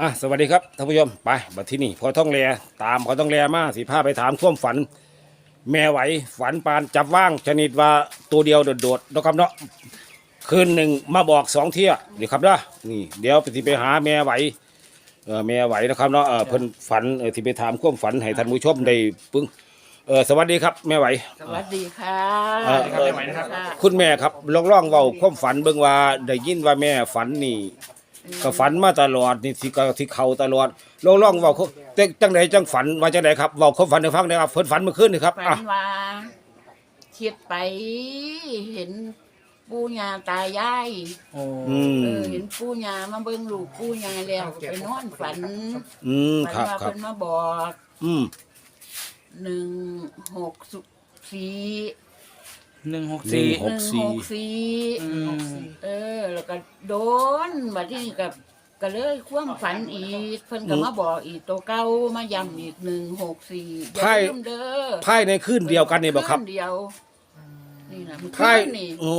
อะสวัสดีครับท่านผู้ชมไปบัดที่นี่พอท่องแลตามพอท่องแลมาสิพาไปถามความฝัน แม่ไหวฝันปานจับว่างชนิดว่าตัวเดียวโดดๆนะครับเนาะคืนหนึ่งมาบอกสองเที่ยเดี๋ยวครับนะนี่ เดี๋ยวไปสิไปหาแม่ไหวเออแม่ไหวนะครับเนาะเออเพิ่นฝันเออที่ไปถามความฝันให้ท่านผู้ชมได้ปึ้งเออสวัสดีครับแม่ไหว สวัสดีค่ะเอ่อ สวัสดีครับคุณแม่ครับลองร้องเว้าความฝันเบิ่งว่าได้ยินว่าแม่ฝันนี่ ก็ฝันมาตลอดนี่ที่ก็ที่เขาตลอดลองร้องเว้าเขาแต่จังไดจังฝันว่าจังไดครับเว้าความฝันให้ฟังหนะครับเพิ่นฝันเมื่อคืนนี่ครับฝัอะนว่าคิดไปเห็นปู่ย่าตายายอืมเออเห็นปู่ย่ามาเบิ่งลูกปู่ย่าแล้วไปนอนฝันอืมคฝัรับว่าครับเพิ่นมาบอกอืมหนึ่งหกสี่ หนึ่งหกหนึ่สี่งหกสี่ หนึ่งหกสี่อืมเออ แล้วก็โดนบัดนี้กับก็เลยความฝันอีกเพิ่นก็มาบอกอีกตัวเก้ามาย้ำอีกหนึ่งหกสี่อย่าไพ่ลืมเด้อภายในคืนเดียวกันนี่บ่ครับนเดียวนี่นะมันภายขึ้นนี่โอ้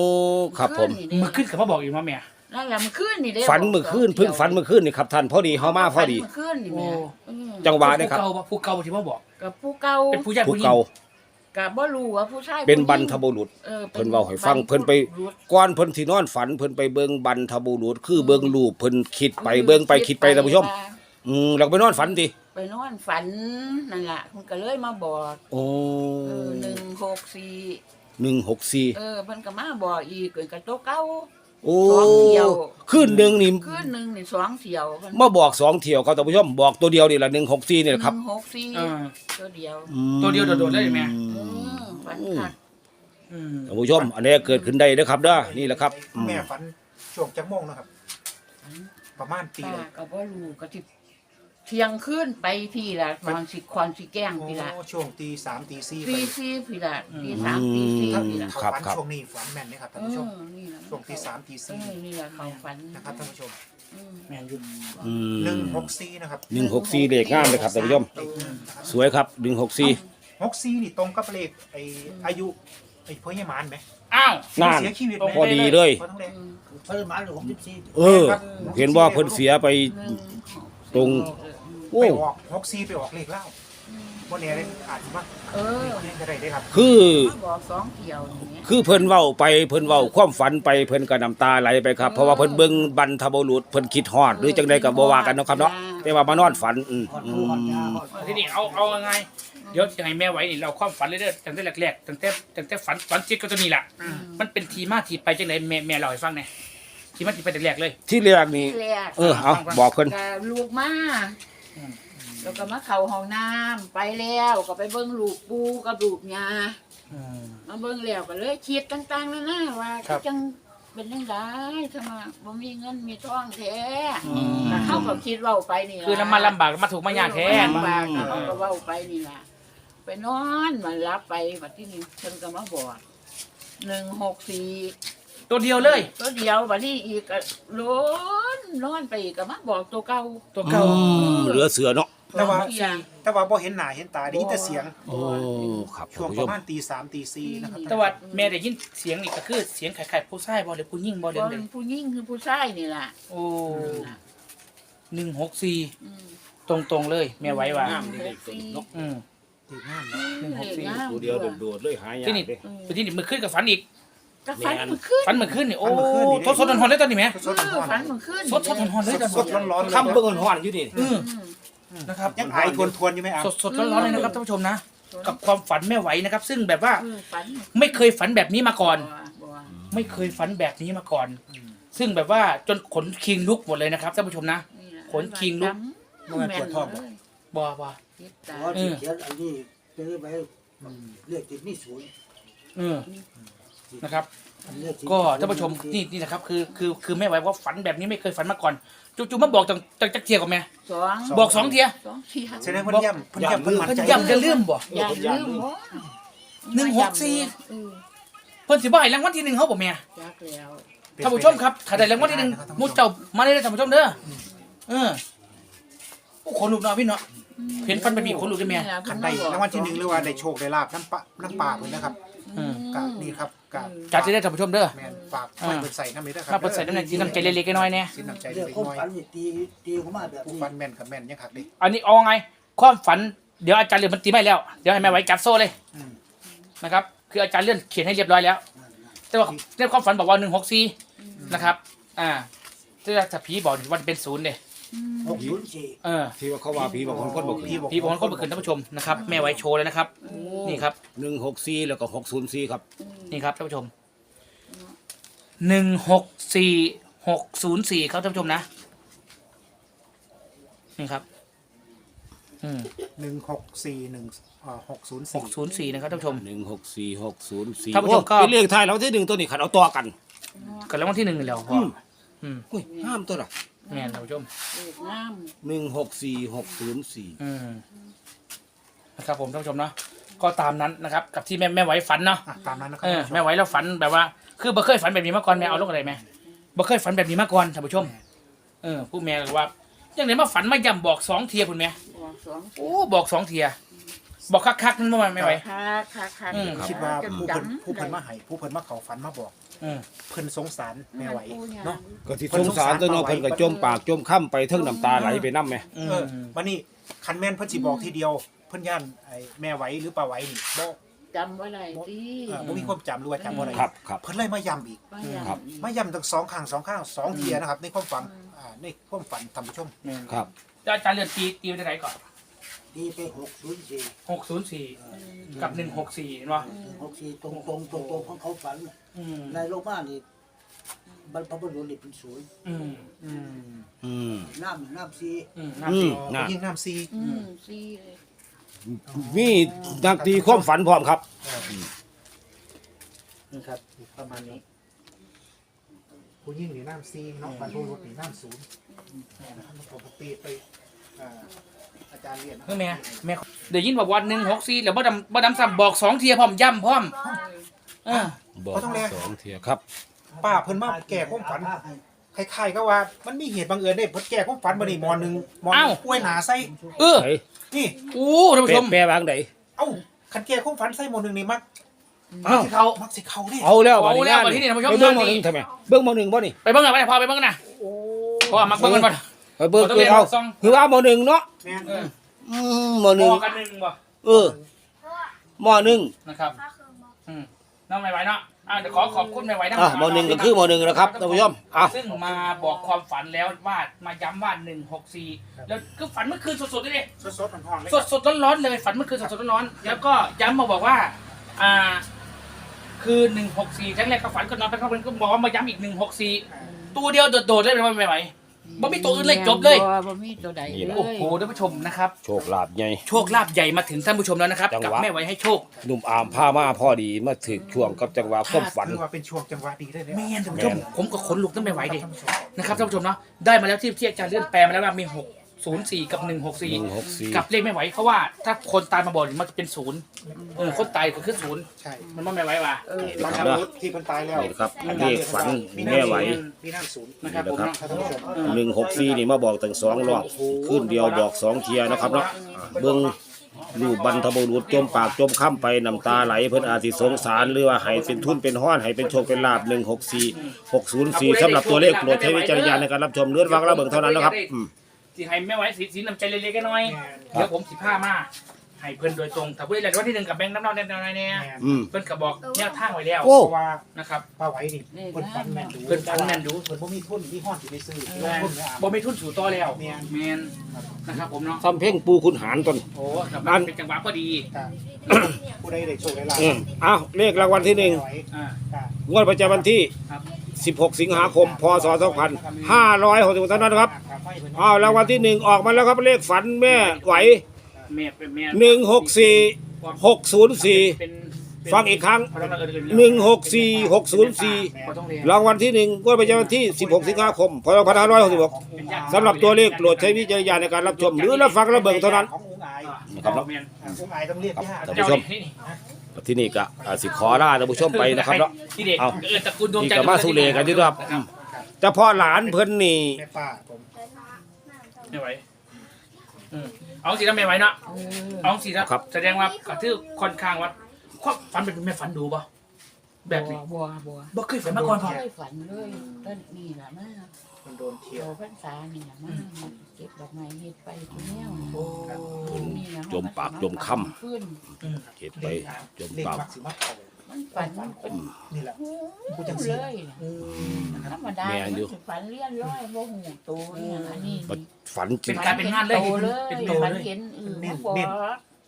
ครับผมขึ้นนี่มือขึ้นกับมาบอกอีกว่าแม่ นั่นแหละมันขึ้นนี่เด้ฝันเมื่อคืนเพิ่งฝันเมื่อคืนนี่ครับท่านพอดีเฮามาพอดี ฝันเมื่อคืนนี่แม่โอ้เออจังหวะนี่ครับ ผู้เก่าปะผู้เก่าที่มาบอก กับผู้เก่าเป็นผู้ใหญ่ผู้ผู้หญิงเก่า กับบ่รู้ว่าผู้ชายเป็นผู้หญิงบรรทบุรุษออเพิ่นเว้าให้ฟังเพิ่นไปก่อนเพิ่นสินอนฝัน เพิ่นไปเบิ่งบรรทบุรุษ คือเบิ่งรูปเพิ่นคิดไปเบิ่งไปคิดไปท่านผู้ชม อืมแล้วก็ไปนอนฝันติไปนอนฝันนั่นล่ะมันก็เลยมาบอกโอ้เออหนึ่งหกสี่หนึ่งหกสี่เออเพิ่นก็มาบอกอีกเกินกับโตะเก่า โอ้สองเที่ยวคืนหนึ่งนี่คืนหนึงนี่สองเที่ยวเพิ่นมาบอกสองเที่ยวครับท่านผู้ชมบอกตัวเดียวนี่ละหนึ่งหกสี่นี่แหละครับหนึ่งหกสี่เออ ตัวเดียวตัวเดียวโดดๆเลยแม่เออฝันคักอืมท่านผู้ชม อันนี้เกิดขึ้นได้นะครับเด้อนี่แหละครับอืมแม่ฝันช่วงจักโมงนะครับ ประมาณตีป้าเลยก็บ่รู้ก็สิ เที่ยงคืนไปพี่ละตอนสิคอนสิแกล้งโอ้พี่ละช่วงตีสามตีสี่ไปตีสี่พี่ละตีสามตีสี่พี่ละครับฝันครับ ช่วงนี้ฝันแม่นนะครับเอท่านผู้ชม อนี่ละช่วงตีสามตีเอสี่อนี่ละเขาฝันนะครับท่านผู้ชมอืม แม่ยุดอืมหนึ่งหกสี่นะครับหนึ่งหกสี่เลขงามเลยครับท่านผู้ชม เลขหนึ่งนะครับสวยครับหนึ่งหกสี่หกสี่นี่ตรงกับเลขไออายุไอพ่อใหญ่หมานไหมอ้าว นั่นเสียชีวิตไหมพอดีเลย พอต้องเลขอืมเพิ่มมาหรือหกสิบสี่ เออ เห็นว่าเพิ่นเสียไปหนึ่งตรง โอ้ ไปออกหกสี่ไปออกเลขเล่าวันนี้เลยอาจจะว่าเออเลขอะไรได้ครับ คือ มาบอกสองเที่ยวอย่างเงี้ย คือเพิ่นเว้าไปเพิ่นเว้าความฝันไปเพิ่นก็น้ำตาไหลไปครับเพราะว่าเพิ่นเบิ่งบรรทบุรุษเพิ่นคิดฮอดหรือจังใดก็บ่ว่ากันเนาะครับเนาะแต่ว่ามานอนฝันอืมหอดอืผู้หอดยามหอดทีนี้เอาเอายังไงเดี๋ยวจะให้แม่ไว้นี่เราความฝันเลยเด้อตั้งแต่แรกๆตั้งแต่ตั้งแต่ฝันฝันจิตก็จะนี่แหละมันเป็นทีมาทีไปจังไหนแม่แม่เล่าให้ฟังหน่อยทีมาทีไปแต่แรกเลย ที่แรกนี่ที่แรกเออเอาบอกเพิ่นก็ลูกมาอืม แล้วก็มาเข้าห้องน้ำไปแล้วก็ไปเบิ่งลูกปูกับลูกยาอืม มาเบิ่งแล้วก็เลยคิดต่างๆนั่นนะว่าครับ จังเป็นจังไดทำไมบ่มีเงินมีทองแท้อืมแต่เขาก็คิดเว้าไปนี่ล่ะ คือน้ำมันลำบากมาถูกมายากแท้ ลำบากเขาก็เว้าไปนี่ล่ะ ไปนอนมารับไปบัดที่นี่เพิ่นก็มาบอก164ตัวเดียวเลย ตัวเดียวบัดนี้อีกก็ล้ นนอนไปอีกก็มาบอกตัวเก่าตัวเก่าอืมเหลือเสือเนาะแต่ว่าสองเที่ยแต่ว่าพอเห็นหน้าเห็นตาได้ยินแต่เสียง โอ้ครับช่วท่างนผู้ปชระม มาณตีสามตีสี่นะครับแต่ว่าแม่ได้ยินเสียงนี่ก็คือเสียงไข่ๆผู้ชายบ่หรือผู้หญิงบ่เดิบ่นเป็เดินนผู้หญิงคือผู้ชายนี่ล่ะโอ้หนึ่งหกสี่อืม ตรงๆเลยแม่ไว้ว่า164อืมดีมากหนึ่งหกสี่เลขงามตัวเดียวโดดๆเลยหายากที่นี่เด้ไปที่นี่มือขึ้นกับฝันอีก ก็ฝันเมื่อคืนฝันเหมือนขึ้นนี่โอ้ทดสดทนๆเลยตอนนี้ไหม สดเอๆอร้อนฝันเมื่อคืนสดสดทนๆเลยตอนสดๆร้อนๆเลยคำเบิ่งฮ้อนๆอยู่นี่อืมอืมนะครับยังอายทวนทวนๆอยู่ไหมอะสดสดๆร้อนๆเลยนะครับท่านผู้ชมนะ กับความฝันแม่ไหวนะครับ ซึ่งแบบว่าเออฝันไม่เคยฝันแบบนี้มาก่อนบ่บ่ไม่เคยฝันแบบนี้มาก่อน ซึ่งแบบว่าจนขนคิงลุกหมดเลยนะครับท่านผู้ชมนะนี่ล่ะขนคิงลุกจำแม่นเลยบ่บ่คิดตาเพราะที่เขียนอันนี้เจอไปเรียกติดนี่ศูนย์เออนะครับเรียติด ก็ท่านผู้ชมนี่นี่นะครับคือคือคือแม่ไหวว่าฝันแบบนี้ไม่เคยฝันมาก่อนจู่ๆมาบอกจังจังจักเทียกับแม่สองบอกสองเทียสองเที่ยแสดงว่าย่ำเพิ่นย่ำเพิ่นมั่นเพิ่นใจย้ำจะลืมบ่อย่าลืมบ่หนึ่งหกสี่เออเพิ่นสิบ่ให้รางวัลที่หนึ่งเขาบ่แม่จักแล้วท่านผู้ชมครับถ้าได้รางวัลที่หนึ่งหมูเจ้ามาเลยนะท่านผู้ชมเด้อเออโอ้ขนลุกเนาะพี่เนาะเห็นฟันแบบนี้ขนลุกได้ไหมล่ะขันใดรางวัลที่หนึ่งหรือว่าได้โชคได้ลาบน้ำปลาน้ำปลาเพิ่นนะครับส อืมกับนี่ครับกับจัดจะได้ท่านผู้ชมเด้อ แมนฝากไว้เปิดใส่น้ำเลยนะคครัรับบเปิดใส่น้ำหนักกินน้ำใจเล็กๆน้อยๆเนี่ย สินน้ำใจเรื่เล็องกความน้อยฝันนี่ตีตีเข้ามาแบบผู้นี้ฟันแม่นกับแม่นยังขักดิอันนี้เอาไง ความฝัน เดี๋ยวอาจารย์เลื่อนมันตีไม่แล้ว เดี๋ยวให้แม่ไว้จับโซ่เลยอืมนะครับ คืออาจารย์เลื่อนเขียนให้เรียบร้อยแล้ว แต่ว่าในความฝันบอกว่าหนึ่งหกสี่นะครับ อ่าที่ถ้าผีบอกว่าเป็นศูนย์เลย หกศูนย์สี่เออที่ว่าเขาว่าผีบางคนคนบอกพี่บอกผีบอกว่าเขาเปิดคืนท่านผู้ชมนะครับ แม่ไว้โชว์เลยนะครับ นี่ครับ หนึ่งหกสี่แล้วก็หกศูนย์สี่ครับ นี่ครับท่านผู้ชมหนึ่งหกสี่หกศูนย์สี่ครับท่านผู้ชมนะ นี่ครับ อืมหนึ่งหกสี่หนึ่งหกศูนย์หสี่กศูนย์สี่นะครับท่านผู้ชม หนึ่งหกสี่หกศูนย์สี่ท่านผู้ชมก็ เป็นเลขไทายแล้วที่หนึ่งตัวนี้ขันเอาต่อกัน กันแล้ววันที่หนึ่งแล้วพ่ออืม อืม อุ้ยห้ามตัวละ แม่นท่านผู้ชมเอกน้หนึ่งหกสี่หกศูนย์สี่อืมนะครับผมท่านผู้ชมเนาะก็ตามนั้นนะครับ กับที่แม่แม่ไหว้ฝันเนาะอะตามนั้นนะครัเออแม่ไหว้แล้วฝันแบบว่า คือบ่เคยฝันแบบนี้มาก่อนแม่เอาลูกอะไรแม่บ่เคยฝันแบบนี้มาก่อนท่านผู้ชม เออผู้แม่ก็ว่าอย่างไหนมาฝันมาย่ำบอกสองเทียคุณแม่ำบอกสองโอ้บอกสองเทีย บอกคักๆนั่นบ่แม่ไม่ไหว ค่ะค่ะค่ะอืม คิดว่าจะผู้เพิ่นจำผู้เพิ่นมาให้ผู้เพิ่นมาเขาฝันมาบอก อืม เพิ่นสงสารแม่ไหวเนาะ ก็ที่สงสารตัวเน้องเพิ่นก็จมปากจมค่ำไปเทิงน้ำตาไหลไปน้ำไหม อืเออมวันนี้คันแม่นเพิ่นสิบอกทีเดียว เพิ่นย่านไอ้แม่ไหวหรือป้าไหวนี่บ่จำไว้ไรสิเออบ่มีความจำหรือว่าจำบ่ได้ครับครับ เพิ่นเลยมาย้ำอีก ว่าอย่างครับมาย้ำทั้งสองข้างสองข้างสองเทียนะครับ ในความฝันอ่าในความฝันท่านผู้ชม แม่นครับ แล้วอาจารย์เลือนตีตีไปที่ไหนก่อน ตีไปหกศูนย์สี่หกศูนย์สี่กับหนึ่งหกสี่เห็นป่ะหกสี่ตรงตรงตรงตรงของเขาฝันอืมในโลกบ้านนี่บรรพบุรุษนี่เป็นศูนย์อืมอืมอืม น้ำน้ำซีอืมอืน้ำสี่มน่ะ ยิ่งน้ำซีอืมสี่เลยมีนักตีความฝันพร้อมครับ นะครับ ประมาณนี้ผู้ยิ่งนี่น้ำซีเนาะบรรทุรถนี่น้ำศูนย์นะครับปกติไปอ่า อาจารย์เรียนนะเพื่อแม่แม่เดี๋ยวยินบอกวันหนึ่งหกสี่แล้วบ่ดำบ่ดำซ้ำบอกสองเทียพร้อมย่ำพร้อมเออบอกสองเทียครับป้าเพิ่นมาแก่ความฝันคล้ายๆก็ว่ามันมีเหตุบังเอิญได้เพิ่นแก่ความฝันบ่นี่หมอหนึงหมอหนึ่งป่วยหนาใส่เออเฮ้ยนี่อู้ท่านผู้แปชลมแปลวางไหนเอ้าคันแก่ความฝันใส่หมอหนึงนี่มักเอ้ามักสิเขามักสิเขาเด้เอาแล้วเอาแล้วบัดบัดนี้นี้ท่านผู้ชมไปเบิ้งหมอนั่หนนี่นึ่งทำไมเบิ้งหมอหนึ่งบ่นี่ไปเบิ้งหน่อยไปพอไปเบิ้งกันนะโอ้เพราะว่ามักเบิ้งกันบ่ ไปเบิ้งเอาต้องคือเรียนเอาซองคือว่าหมอหนึ่งเนาะแม่นเอออืมหมอหนึ่งพอกันหนึ่งบ่เออหมอหนึ่งนะครับอืมน้องไม่ไหวเนาะอ่าเดี๋ยวขอขอบคุณไม่ไหวนะอะหมอหนึ่งก็คือหมอหนึ่งนะครับท่านผู้ชมอะซึ่งมาบอกความฝันแล้วว่ามาย้ำว่าหนึ่งหกสี่แล้วคือฝันเมื่อคืนสดๆเลยดิสดๆร้อนๆเลยสดสดร้อนร้อนๆเลยฝันเมื่อคืนสดสดร้อนๆแล้วก็ย้ำมาบอกว่า อ่า คือหนึ่งหกสี่ครั้งแรกก็ฝันก็นอนไปเขาเป็นก็บอกว่ามาย้ำอีกหนึ่งหกสี่ตัวเดียวโดดๆเลยไม่ไหว บ่มีตัวอื่นเลยจบเลย บ่มีตัวใดเลยโอ้โหท่านผู้ชมนะครับ โชคลาภใหญ่ โชคลาภใหญ่มาถึงท่านผู้ชมแล้วนะครับจังหวะ กับแม่ไว้ให้โชคหนุ่มอามผ้ามาพอดีมาถึกช่วงกับจังหวะความฝัน คือว่าเป็นช่วงจังหวะดีได้เลยแม่นท่านผู้ชมแม่น ผมก็ขนลุกตั้งไม่ไหวดิท่านผู้ชมนะครับท่านผู้ชมเนาะได้มาแล้วที่ที่อาจารย์เลื่อนแปลมาแล้วว่ามีหก ศูนย์สี่กับหนึ่งหกหสี่นึ่งหกสี่กับเลขไม่ไหวเพราะว่าถ้าคนตายมาบอกเนี่ยมันจะเป็นศูนย์เออคนตายก็คือศูนย์ใช่มันไม่ไหวว่ะเออ บางครั้งที่เพิ่นตายแล้วนี่ครับเลขฝันแม่ไหวมีน้ำศูนย์นะครับผมนะครับเนาะท่านผู้ชมหนึ่งหกสี่นี่มาบอกตั้งสองรอบขึ้นเดียวบอกสองเทียนะครับเนาะอ่าเบิ้งรูปบรรทบุรุษจมปากจมค่ำไปน้ำตาไหลเพิ่นอาจสิสงสารหรือว่าให้เป็นทุนเป็นห้อนให้เป็นโชคเป็นลาบหนึ่งหกสี่หกศูนย์สี่สำหรับตัวเลขโปรดใช้วิจารณญาณในการรับชมเลือดฟังระเบิงเท่านั้นนะครับอืม สิให้ไม่ไหวสีสีน้ำใจเล็กๆน้อยๆ เดี๋ยวผมสิผ้ามาให้เพื่อนโดยตรงถ้าผู้ใดวันที่หนึ่งกับแบงค์น้ำนองแน่นอนเนี่ยอืม เพื่อนก็บอกแนวทางไว้แล้วโอ้ เพราะว่านะครับป้าไหวนี่เพิ่นฝันแม่นดูเพิ่นฝันแม่นดูเพิ่นบ่มีทุนมีห้อนสิได้ซื้อแมนทุนเนี่ยบ่มีทุนสู่ต่อแล้วแม่นแมนนะครับผมเนาะซ้ำเพ่งปูคุณหารตนโอ้กับนั่นเป็นจังหวะพอดีค่ะผู้ใดได้โชคได้ลาภอืมอ้าวเลขรางวัลที่หนึ่งไหวอ่าค่ะงวดประจำวันที่ครับ 16 สิงหาคม พศ 2566เท่านั้นนะครับครับไฟเพิ่นอ้าวรางวัลที่หนึ่งออกมาแล้วครับเลขฝันแม่ไหว แม่เป็นแม่หนึ่งหกสี่หกศูนย์สี่เป็นฟังอีกครั้งพลังงานอื่นๆหนึ่งหกสี่หกศูนย์สี่บ่ต้องเรียนรางวัลที่หนึ่งงวดประจำวันที่ 16 สิงหาคม พศ 2566สำหรับตัวเลขโปรดใช้วิจารณญาณในการรับชม หรือรับฟังระเบิงเท่านั้นขององค์อายนะครับเนาะแม่นอ่าองค์อายต้องเรียกยาก ท่านเจ้าผู้ชม นี่นี่ ที่นี่ก็อ่าสิขอลาท่านผู้ชมไปนะครับเนาะ ที่เด็กเอาเออตระกูลดวงนี่จันทก็ร์มาสุเลกันที่ครับอืมเฉพาะหลานเพิ่นนี่แม่ป้าผมไม่ไหวอืมเอาสีน้ำไม่ไหวเนาะเออเอาสีนะครับแสดงว่าก็ถือค่อนข้างว่าความฝันเป็นแม่ฝันดูป่ะแบบนี้บัวบัวบ่เคยฝันมาก่อนพ่อเคยฝันเลยต้นนี่แหละมา มันโดนเทียโตวพรรษานี่แหละมาเก็บดอกไม้เฮ็ดไปทุกแนวโอ้กินนี่นะจมปากจมค่ขึ้นอืมเฮ็ดไปจมเลขปาก มักสิมาเข้ามันฝันมันเป็นนี่แหละ หูเลยน่ะอืมนะครับ ธรรมดามันสิฝันเลี้ยนร้อยบ่หูโตอย่างอันนี้บัดฝันจริเป็งนการเป็นงานเลยโตเลยเป็นโตฝันเลยเห็นเออเน้นมาบอกเน้น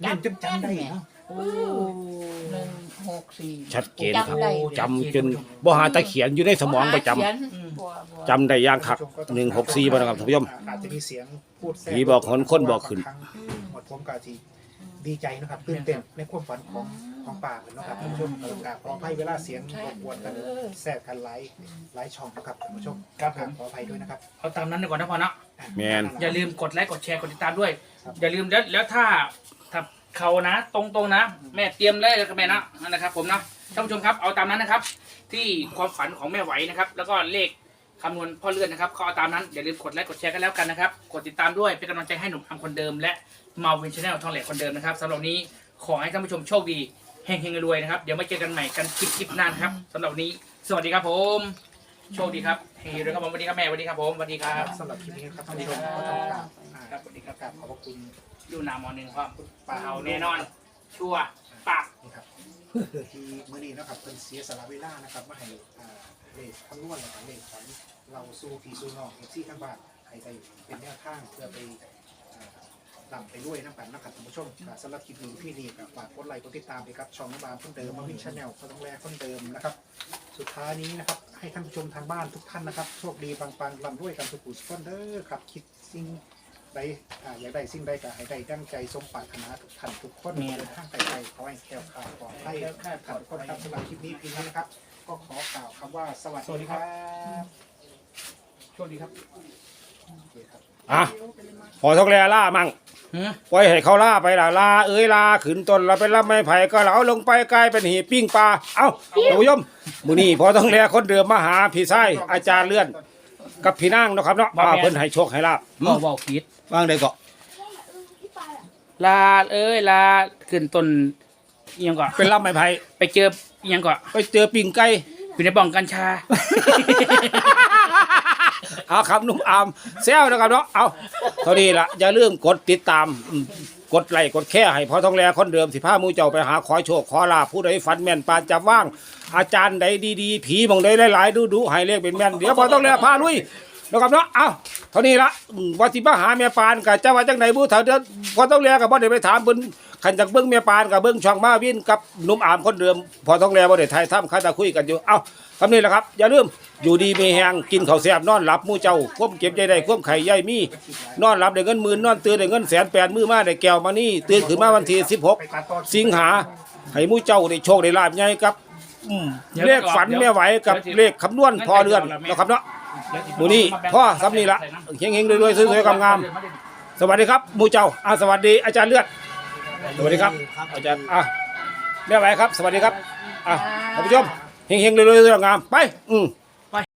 เน่นจำจำได้เนาะโอ้ หนึ่งหกสี่ชัดเจนครับจำได้ จำจนบ่หาตะเขียนอยู่ในสมองประจำเขียนอืมบัวบัวจำได้อย่างคัก164บ่นะครับท่านผู้ชม อาจจะมีเสียงพูดแทรผีบอกคนคนบอกขึ้นบางครั้งหมดพร้อมกาทีดีใจนะครับตื่นเต้นในความฝันของของป่าเลยนะครับท่านผู้ชมเออกราบขออภัยเวลาเสียงรบกวนกันแทรกกันไลฟ์ไลฟ์ช่องนะครับท่านผู้ชมครับผม ขออภัยด้วยนะครับเอาตามนั้นดีกว่านะพ่อเนาะแม่นอย่าลืมกดไลค์กดแชร์กดติดตามด้วย ครับ อย่าลืมแล้วแล้วถ้าถ้า เขานะ ตรงๆนะ แม่เตรียมเลยแล้วก็แม่นะนั่นนะครับ ผมนะท่านผู้ชมครับเอาตามนั้นนะครับ ที่ความฝันของแม่ไหวนะครับ แล้วก็เลขคำนวณพ่อเลื่อนนะครับก็เอาตามนั้นอย่าลืมกดไลค์กดแชร์กันแล้วกันนะครับกดติดตามด้วยเป็นกำลังใจให้หนุ่มทำคนเดิมและมาวินชาแนลทองเหล็กคนเดิมนะครับสำหรับวันนี้ขอให้ท่านผู้ชมโชคดีเฮงๆรวยๆนะครับเดี๋ยวมาเจอกันใหม่กันคลิปคลิปหน้านะครับสำหรับวันนี้ สวัสดีครับผม โชคดีครับเฮงๆรวยๆครับผมสวัสดีครับแม่สวัสดีครับผมสวัสดีครับสำหรับคลิปนี้ครับท่านผู้ชมก็ต้องกราบอ่าครับสวัสดีครับกราบขอบพระคุณ ดูหนามอหนึ่งครับป่าเอาแน่นอน ชัวร์ปากนี่ครับที่เมื่อนี้นะครับเป็นเสียสละเวลานะครับมาให้อ่าเลขคำนวณนะครับเลขของเราสู้พี่สู้น้องเอฟซีทั้งบ้านให้ได้เป็นแนวทางเพื่อไปอ่าลำไปด้วยน้ำกันนะครับท่านผู้ชมอ่าสำหรับคลิปนี้พี่นี่กับฝากกดไลค์กดติดตามไปครับช่องน้ำบานเพิ่มเติมมาวิ่งชาแนลก็ต้องแลเพิ่มเติมนะครับ สุดท้ายนี้นะครับ ให้ท่านผู้ชมทางบ้านทุกท่านนะครับ โชคดีปังๆลำด้วยกันทุกผู้ทุกคนเด้อครับ คิดสิ่ง ใดอ่าอยากได้สิ่งใดก็ให้ได้ดังใจสมปรารถนาทุกท่านทุกคนเดินทางไปไกลขอให้แคล้วคลาดปลอดภัยท่านทุกคนครับสำหรับคลิปนี้เพียงเท่านี้นะครับ ก็ขอกล่าวคำว่าสวัสดีครับโชคดีครับโอเคครับ อะพอทองแลล่ามั่งหือ ปล่อยให้เขาล่าไปล่ะล่าเอ้ยล่าขึ้นต้นเราไปรับไม้ไผ่ก็เอาลงไปกลายเป็นหีบปิ้งปลาเอ้าท่านผู้ชมมื้อนี้พอต้องแลคนเดิมมาหาพี่ชายอาจารย์เลื่อน กับพี่นางเนาะครับเนาะอ่าเพิ่นให้โชคให้ลาบบ่บอกผิดว่างได้ก็ลาเอ้ยลาขึ้นต้นอิหยังก่อนเป็นรับไม้ไผ่ไปเจออิหยังก่อนไปเจอปิ้งไก่อยู่ในบ่องกัญชา เอาครับหนุ่มอามแซวนะครับเนาะเอาเท่านี้ละอย่าลืมกดติดตามอืม กดไลค์กดแค่ให้พอต้องแลคนเดิมสิพามูเจ้าไปหาขอโชคขอลาบผู้ใดฝันแม่นปานจะว่าง อาจารย์ใดดีๆ ผีมองใดหลายๆดูดูๆให้เลขเป็นแม่นเดี๋ยวพอต้องแลพาลุย นะครับเนาะเอาเท่านี้ละว่าสิมาหาแม่ปานกับเจะว่าจังไหนบู้เถาเดี๋ยวพอต้องแลกับบ่ได้ไปถามเพิ่นขันจากเบิ้งแม่ปานกับเบิ้งช่องมาวินกับหนุ่มอามคนเดิม พอต้องแลบ่ได้ไทยทํข้าตาคุยกันอยู่ เอาคำนี้แหละครับ อย่าลืมอยู่ดีมีแหงกินข้าวแซ่บนอนหลับมู่เจ้าควบเก็บใจได้ควบไข่ใหญ่มี นอนหลับได้เงินหมื่นนอนตื่นได้เงินแสนแปดมือมาได้แก้วมานี่ตื่นขึ้นมาวันที่สิบหกสิงหาให้มู่เจ้าได้โชคได้ลาบใหญ่ครับเลขฝันแม่ไหวกับเลขคำนวณพอเรือนนะครับเนาะ มูนี่พ่อซับนี่ละเฮงเฮงรวยๆสวยๆงามๆสวัสดีครับหมูเจ้าอ่าสวัสดีอาจารย์เลือด สวัสดีครับ อาจารย์อะแม่ไหวครับ สวัสดีครับอะท่านผู้ชมเฮงเฮงรวยๆสวยๆงามๆไป อืม